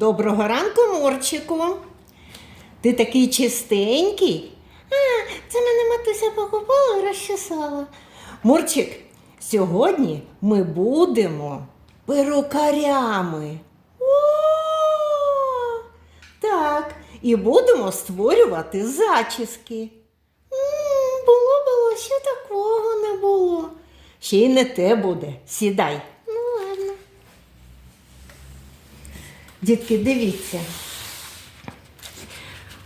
Доброго ранку, Мурчику. Ти такий чистенький. А, це мене матуся покупала, розчесала. Мурчик, сьогодні ми будемо перукарями. О! Так, і будемо створювати зачіски. Було, було, ще такого не було. Ще й не те буде. Сідай. Ну, ладно. Дітки, дивіться.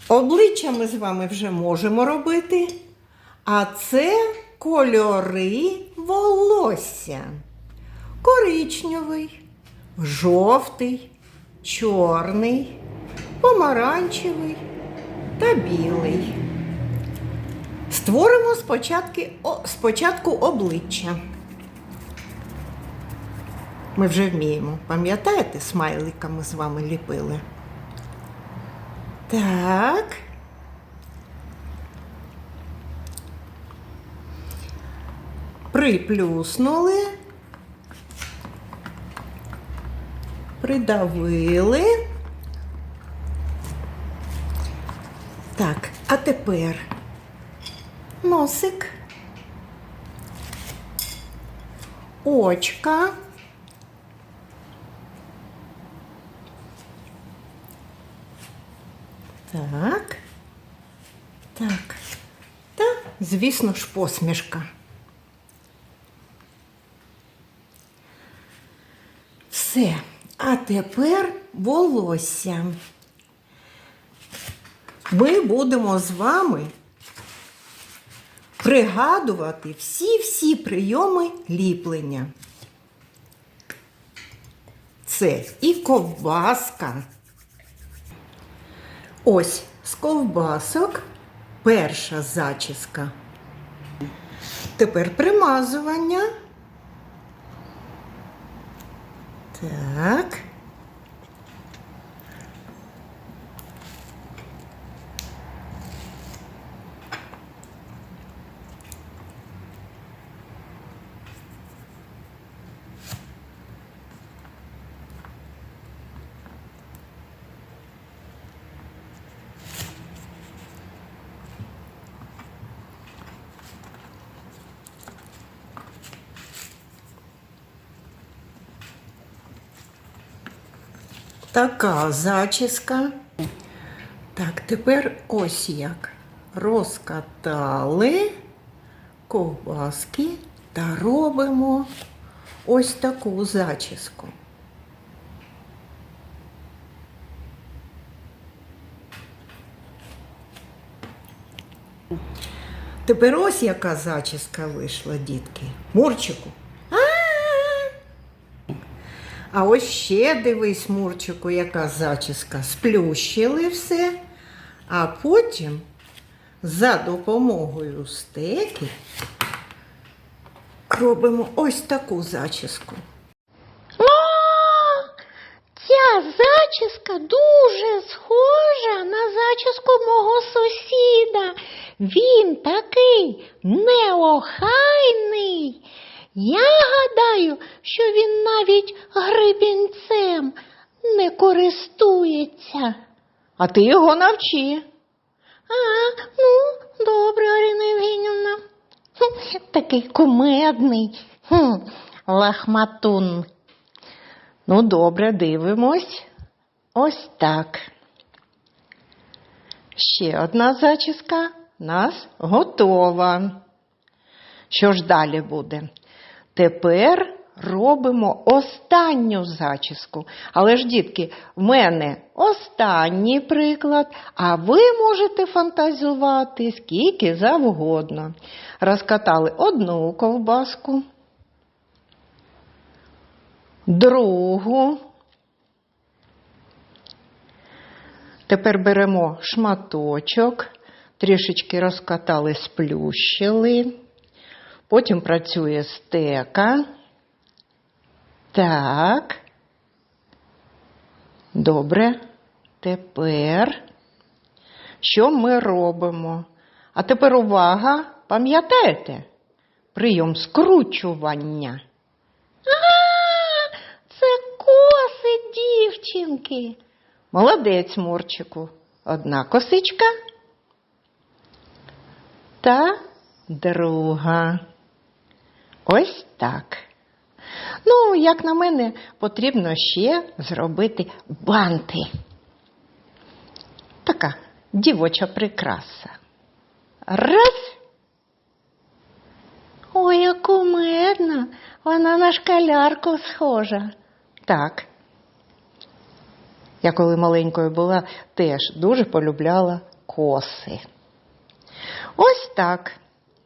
Обличчя ми з вами вже можемо робити, а це кольори волосся. Коричневий, жовтий, чорний, помаранчевий та білий. Створимо спочатку, спочатку обличчя. Ми вже вміємо. Пам'ятаєте, смайликами з вами ліпили? Так. Приплюснули. Придавили. Так, а тепер носик, очка. Так. Так. Та, звісно ж, посмішка. Все. А тепер волосся. Ми будемо з вами пригадувати всі-всі прийоми ліплення. Це і ковбаска. Ось з ковбасок перша зачіска. Тепер примазування. Так. Така зачіска. Так, тепер ось як. Розкатали ковбаски та робимо ось таку зачіску. Тепер ось яка зачіска вийшла, дітки. Мурчику. А ось ще дивись, Мурчику, яка зачіска. Сплющили все, а потім за допомогою стеки робимо ось таку зачіску. О, ця зачіска дуже схожа на зачіску мого сусіда. Він такий неохайний. Я гадаю, що він навіть гребінцем не користується. А ти його навчи. А, ну, добре, Арина Євгенівна. Такий кумедний. Хм, лахматун. Ну, добре, дивимось. Ось так. Ще одна зачіска нас готова. Що ж далі буде? Тепер робимо останню зачіску. Але ж, дітки, в мене останній приклад, а ви можете фантазувати скільки завгодно. Розкатали одну ковбаску, другу. Тепер беремо шматочок, трішечки розкатали, сплющили. Потім працює стека. Так. Добре. Тепер що ми робимо? А тепер увага, пам'ятаєте? Прийом скручування. А, це коси дівчинки. Молодець, Мурчику. Одна косичка та друга. Ось так. Ну, як на мене, потрібно ще зробити банти. Така дівоча прикраса. Раз. Ой, як кумедна, вона на шкалярку схожа. Так. Я коли маленькою була, теж дуже полюбляла коси. Ось так.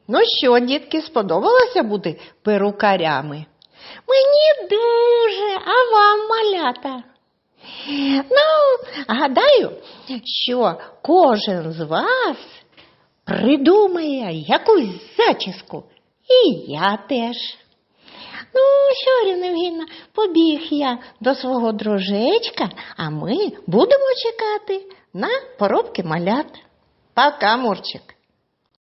Ну що, дітки, сподобалося бути перукарями? Мені дуже, а вам малята. Ну, гадаю, що кожен з вас придумає якусь зачіску. І я теж. Ну, що, Євгенівна, побіг я до свого дружечка, а ми будемо чекати на поробки малят. Пока, Мурчик.